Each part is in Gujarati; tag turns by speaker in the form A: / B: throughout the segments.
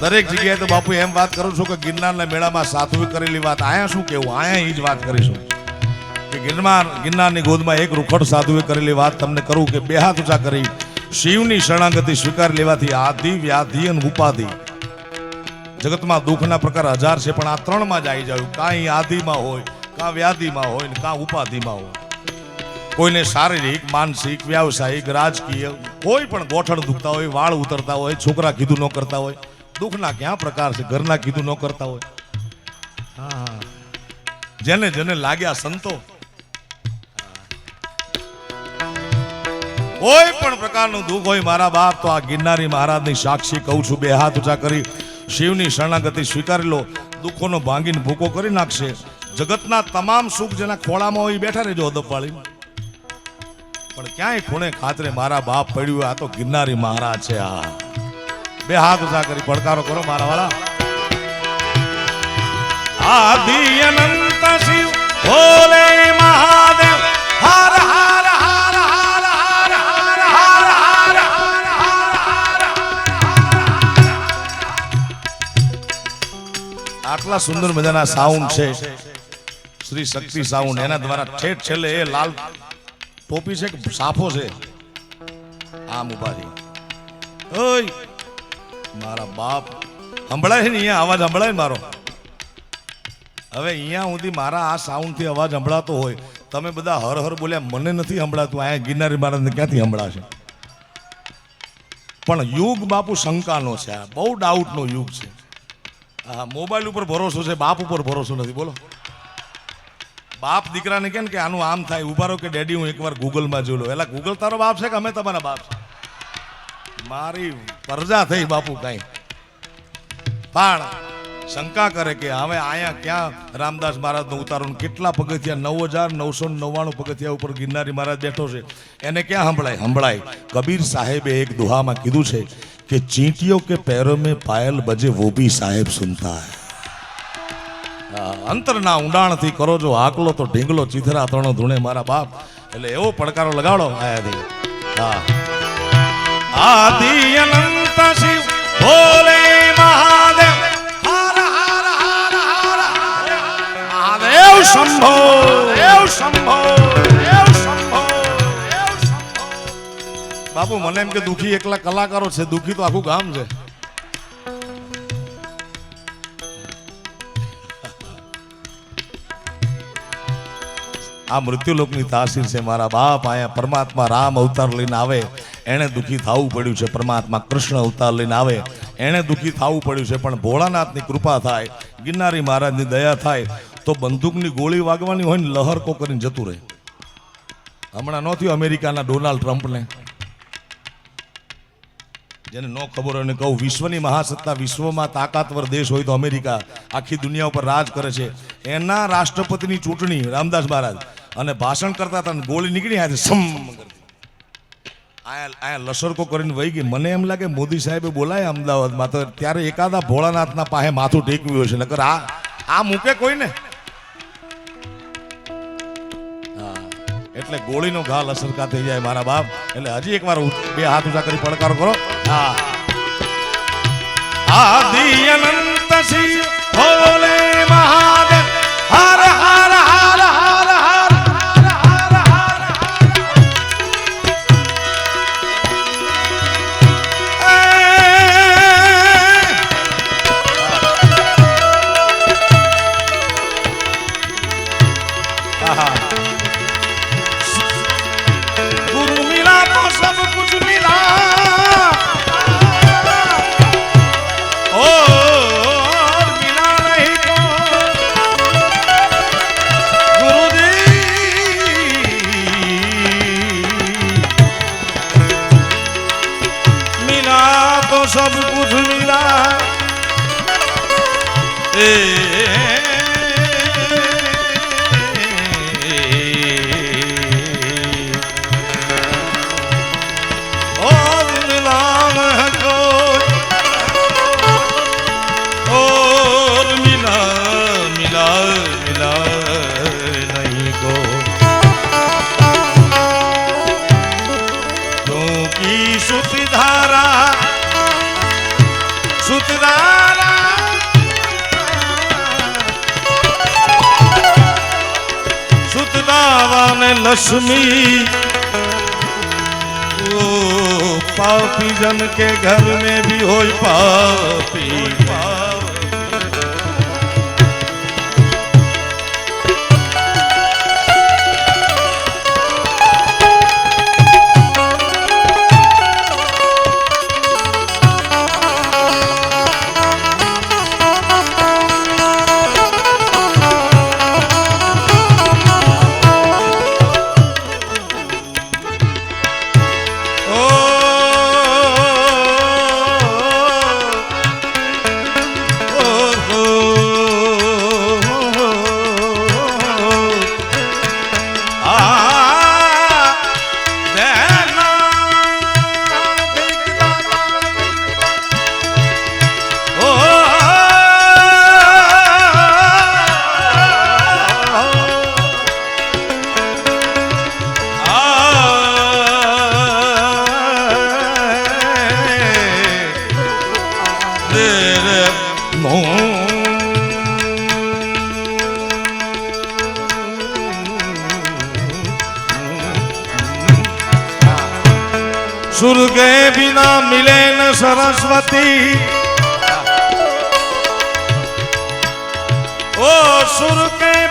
A: દરેક જગ્યાએ તો બાપુ એમ વાત કરું છું કે ગિરનારના મેળામાં સાધુએ કરેલી વાત, આયા શું કેવું આયા એ જ વાત કરીશું. કે ગિરનાર, ગિરનારની ગોદમાં એક રૂખડ સાધુએ કરેલી વાત તમને કરું કે બે હાથ ઊંચા કરી, શિવની શરણાગતિ સ્વીકાર લેવાથી આધિ, વ્યાધિ અને ઉપાધિ. જગતમાં દુઃખના પ્રકાર હજાર છે, પણ આ ત્રણમાં જ આવી જાય. કાંઈ આધિમાં હોય, કાં વ્યાધિમાં હોય ને કાં ઉપાધિમાં હોય. કોઈને શારીરિક, માનસિક, વ્યાવસાયિક, રાજકીય, કોઈ પણ ગોઠણ દુખતા હોય, વાળ ઉતરતા હોય, છોકરા કીધું ન કરતા હોય દુઃખના ક્યાં પ્રકાર છે? ઘરના કીધું ન કરતા હોય. જેને જેને લાગ્યા સંતો. કોઈ પણ પ્રકારનું દુઃખ હોય મારા બાપ, તો આ ગિરનારી મહારાજની સાક્ષી કહું છું, બે હાથ ઊંચા કરી શિવની શરણાગતિ સ્વીકારી લો. દુઃખોનો ભાંગીને ભૂકો કરી નાખશે. જગતના તમામ સુખ જેના ખોળામાં હોય બેઠા રહેજો અદબવાળી પણ ક્યાંય ખૂણે ખાતરે મારા બાપ પડ્યું આ તો ગિરનારી મહારાજ છે, આ. બે હાથ ઊંચા કરી પડકારો કરો મારા વાળા આદિ અનંત શિવ ભોલે મહાદેવ હર હર હર હર હર હર હર હર આટલા સુંદર મજાના સાઉન્ડ છે શ્રી શક્તિ સાઉન્ડ એના દ્વારા ઠેઠ છેલ્લે એ લાલ ટોપી છે કે સાફો છે આમ ઊભા રહી ઓય મારા બાપ સંભળાય ને અહીંયા, અવાજ સંભળાય મારો? હવે અહીંયા સુધી મારા આ સાઉન્ડથી અવાજ સંભળાતો હોય, તમે બધા હર હર બોલ્યા, મને નથી સંભળાતું, અહીંયા ગિરનારી મહારાજને ક્યાંથી સંભળાશે? પણ યુગ બાપુ શંકાનો છે આ, બહુ ડાઉટનો યુગ છે. હા મોબાઈલ ઉપર ભરોસો છે, બાપ ઉપર ભરોસો નથી, બોલો. બાપ દીકરાને કેમ કે આનું આમ થાય ઊભા રહો કે ડેડી, હું એકવાર ગૂગલમાં જોઈ લો એલા ગૂગલ તારો બાપ છે કે અમે તમારા બાપ છે? મારી પરજા થઈ બાપુ કઈ. પણ શંકા કરે કે હવે અહીંયા ક્યાં રામદાસ મહારાજનું ઉતારણ કેટલા પગથિયા, નવ હજાર નવસો નવ્વાણું પગથિયા ઉપર ગિરનારી મહારાજ બેઠો છે. એને ક્યાં સંભળાય? સંભળાય. કબીર સાહેબે એક દુહામાં કીધું છે કે ચીંટીઓ કે પેરો મેં પાયલ બજે વો ભી સાહેબ સુનતા હૈ. અંતરના ઊંડાણથી કરો જો આકલો તો ઢીંગલો ચીથરા તણો ધૂણે મારા બાપ. એટલે એવો પડકારો લગાડો આયાથી હા. આદિ અનંત શિવ ભોલે મહાદેવ હર હર હર હર મહાદેવ શંભો દેવ શંભો દેવ શંભો દેવ શંભો બાપુ મને એમ કે દુખી એકલા કલાકારો છે દુખી તો આખું ગામ છે. આ મૃત્યુલોકની તાસીર છે મારા બાપ અહીંયા પરમાત્મા રામ અવતાર લઈને આવે. એણે દુઃખી થવું પડ્યું છે, પરમાત્મા કૃષ્ણ અવતાર લઈને આવે. એણે દુઃખી થવું પડ્યું છે, પણ ભોળાનાથની કૃપા થાય, ગિરનારી મહારાજની દયા થાય, તો બંદૂકની ગોળી વાગવાની હોય ને લહરકો કરીને જતું રહે. હમણાં ન થયું અમેરિકાના ડોનાલ્ડ ટ્રમ્પને. જેને ન ખબર હોય કહું, વિશ્વની મહાસત્તા વિશ્વમાં તાકાતવર દેશ હોય તો અમેરિકા આખી દુનિયા ઉપર રાજ કરે છે. એના રાષ્ટ્રપતિની ચૂંટણી, રામદાસ મહારાજ, અને ભાષણ કરતા હતા ગોળી નીકળી આયા સમ કરતી. આયા લસરકો કરીને વહી ગઈ. મને એમ લાગે મોદી સાહેબે બોલાય અમદાવાદમાં તો ત્યારે એકાદા ભોળાનાથના પાસે માથું ટેકવ્યું હશે. નકર આ આ મૂકે કોઈને? એટલે ગોળીનો ઘા લસરકા થઈ જાય મારા બાપ. એટલે હજી એકવાર બે હાથ ઊંચા કરી પડકાર કરો. હા. આદિ અનંત શ્રી ભોલે મહાદેવ. दशमी ओ पापी जन के घर में भी हो पापी સરસ્વતી. ઓ સુર કે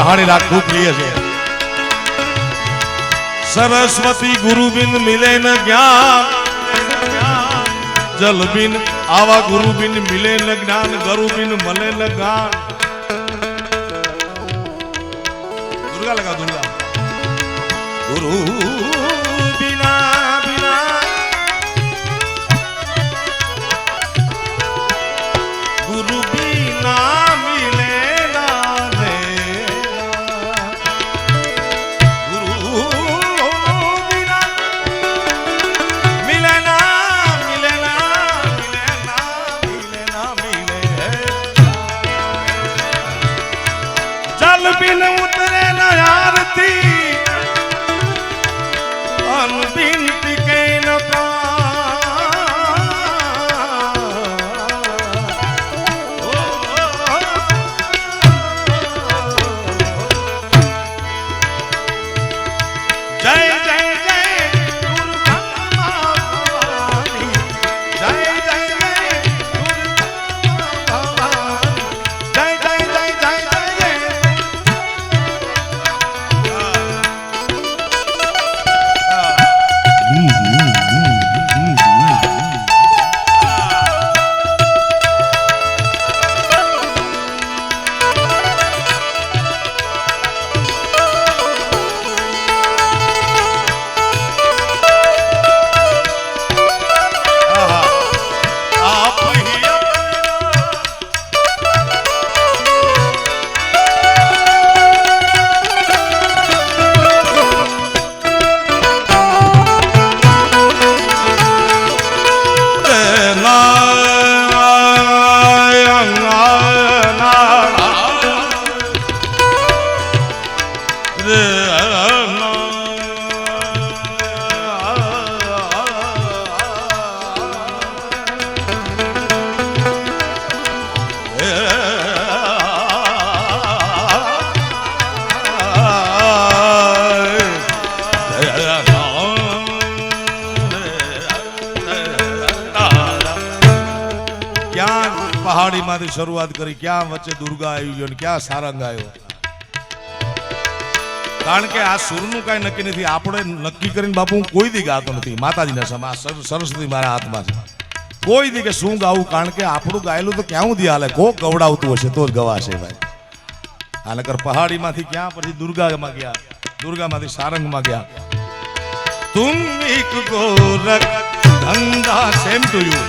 A: પહાડી ખૂબ પ્રિય છે. સરસ્વતી ગુરુ બિન મિલે ન જ્ઞાન. જલ બિન આવા ગુરુ બિન મિલે ન જ્ઞાન, ગરુબિન મળે ન જ્ઞાન દુર્ગા લગા દુર્ગા. ગુરુ અન ક્યાં પહાડીમાંથી શરૂઆત કરી? ક્યાં વચ્ચે દુર્ગા આવી ગયો ક્યાં સારંગ આવ્યો? કારણ કે આ સુરનું કાંઈ નક્કી નથી. આપણે નક્કી કરીને બાપુ કોઈ દી ગાતો નથી. માતાજીના સમા સરસ્વતી મારા હાથમાં છે. કોઈ દી કે શું ગાવું? કારણ કે આપણું ગાયેલું તો ક્યાં સુધી હાલે? કોક ગવડાવતું હશે તો જ ગવાશે ભાઈ. આ નકર પહાડીમાંથી ક્યાં પછી દુર્ગામાં ગયા? દુર્ગામાંથી સારંગમાં ગયા. એક ગોરખ ધંધા સેમ ટુ યુ.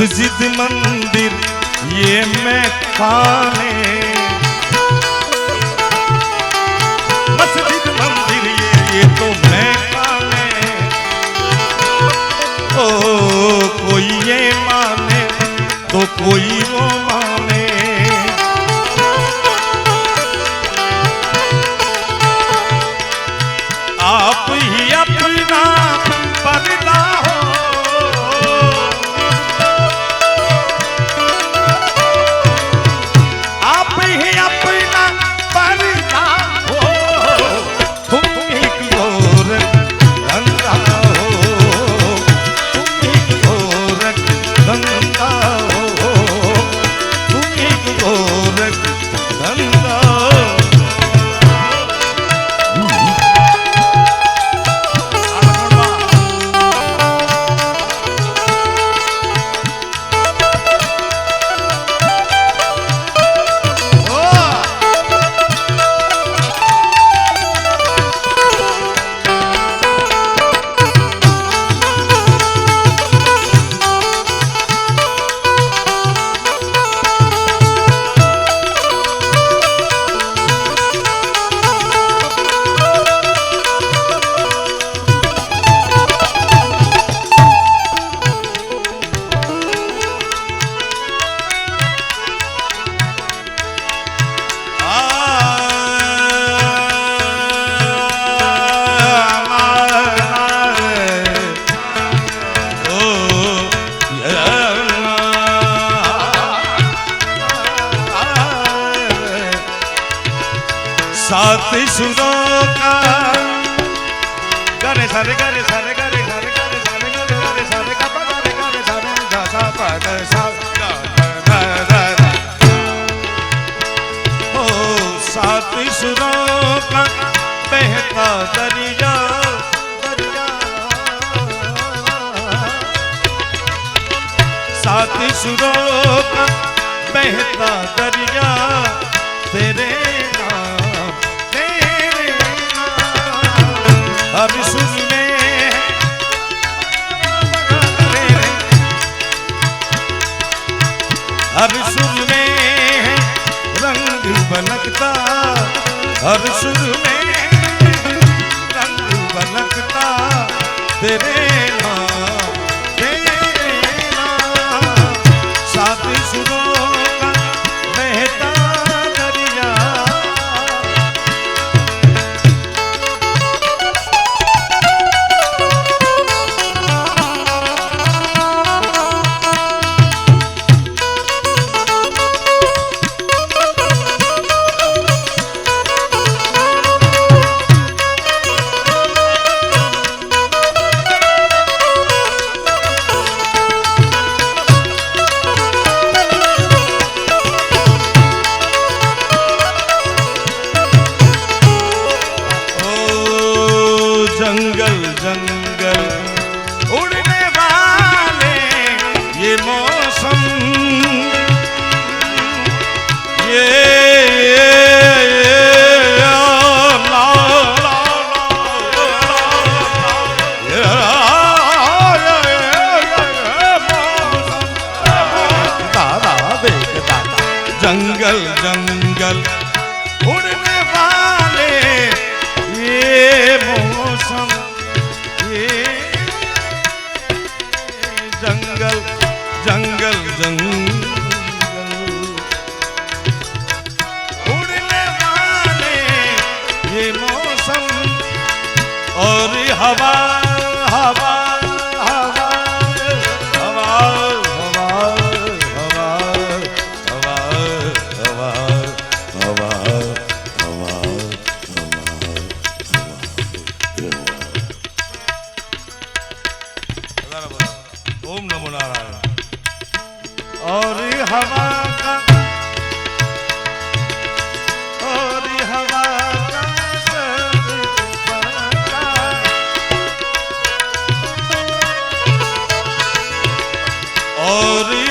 A: मस्जिद मंदिर ये मैं खाने आतिशुरो बहता दरिया तेरे नाम तेरे नाम अब सुन हर सुर में रंग बनकता तेरे नाम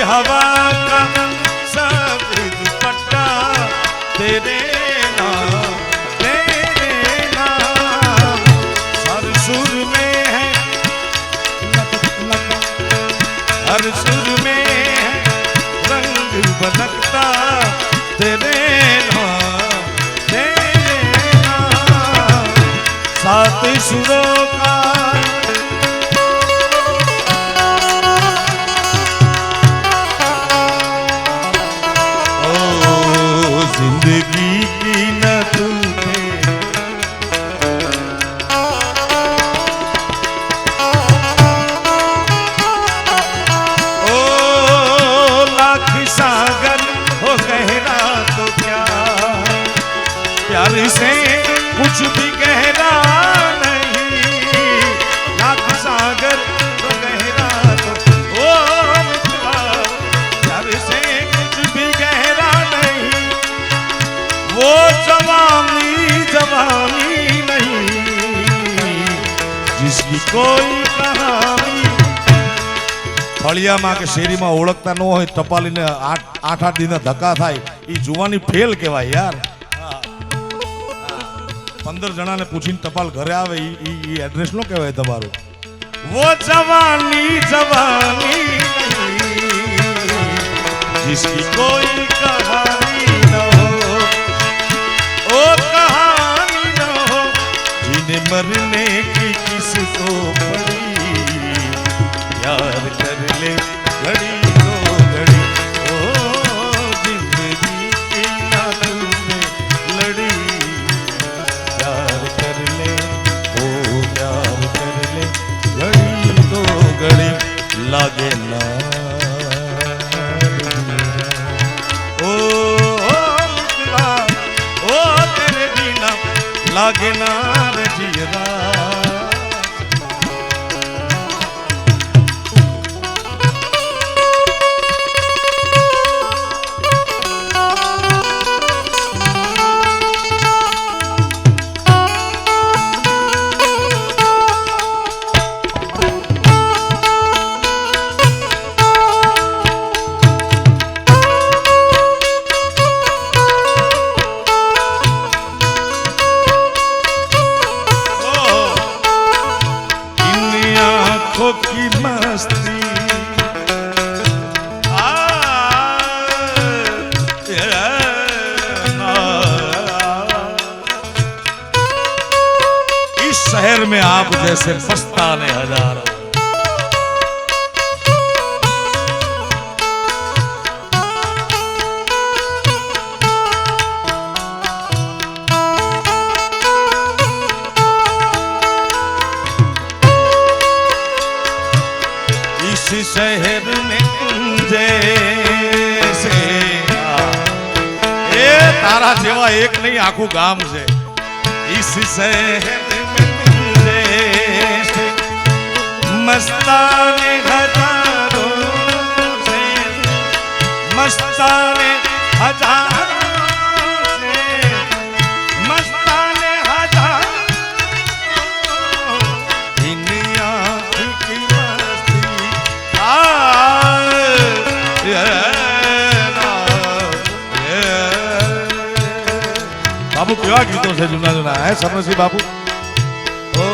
A: हवा ગળિયામાં કે શેરીમાં ઓળખતા ન હોય, ટપાલીને આઠ આઠ દિનના ધક્કા થાય એ જોવાની ફેલ કહેવાય યાર. પંદર જણાને પૂછીને ટપાલ ઘરે આવે એ એડ્રેસ નો કહેવાય તમારું. વો જવાની જવાની જિસકી કોઈ કહાની ન હો. ઓ કહાની ન હો. જીને મરને કી કિસકો પડી. યાર તારા જેવા એક નહીં આખું ગામ છે. મસ્તાને હજારો મસ્તાને હજારો बाबू क्या गीतों से जुना जुना है समरसी बाबू। ओ,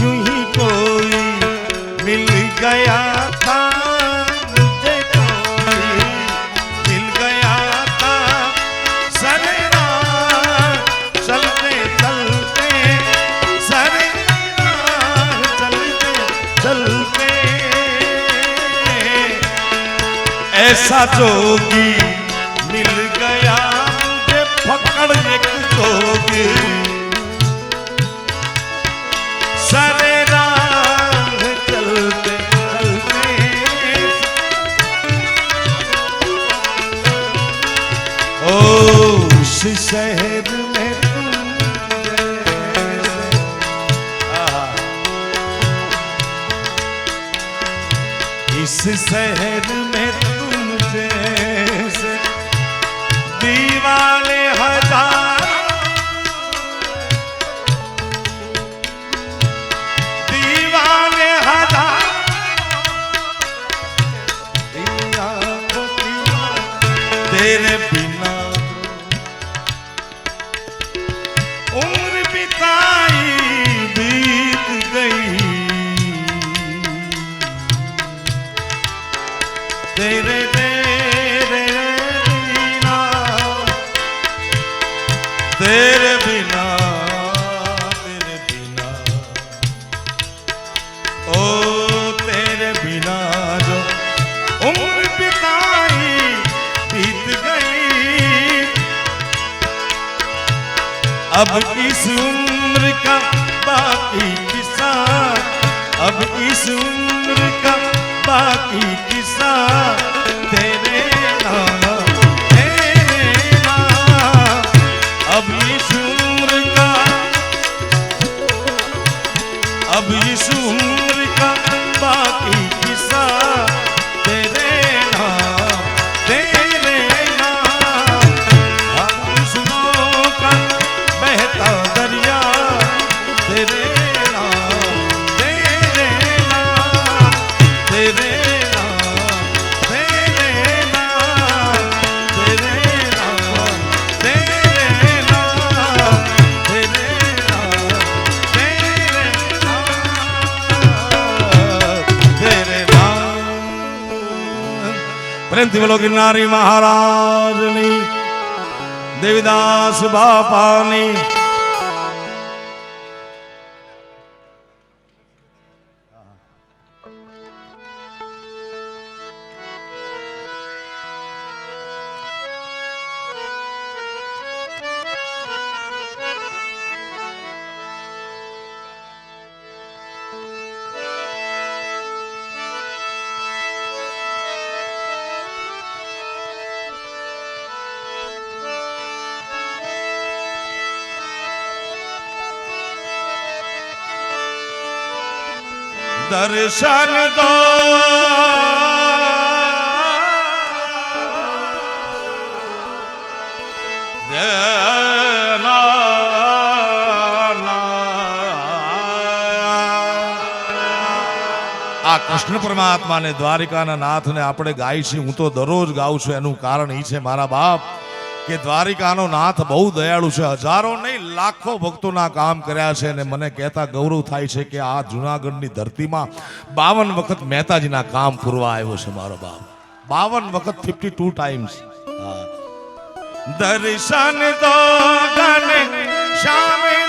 A: यू ही कोई मिल गया था ऐसा जोगी इस शहर में अब इस उम्र का बाकी किस्सा अब इस उम्र का बाकी પ્રેમથી બોલો ગિરનારી મહારાજની દેવીદાસ બાપાની દર્શન દો. આ કૃષ્ણ પરમાત્માને દ્વારિકાના નાથને આપણે ગાય છીએ. હું તો દરરોજ ગાઉં છું. એનું કારણ એ છે મારા બાપ. કે દ્વારિકાનો નાથ બહુ દયાળુ છે. હજારો નહીં, લાખો ભક્તોના કામ કર્યા છે અને મને કહેતા ગૌરવ થાય છે કે આ જુનાગઢની ધરતીમાં બાવન વખત મહેતાજીના કામ પૂરવા આવ્યો છે મારો બાપ. બાવન વખત ફિફ્ટી ટુ ટાઈમ્સ દર્શન તો શ્યામ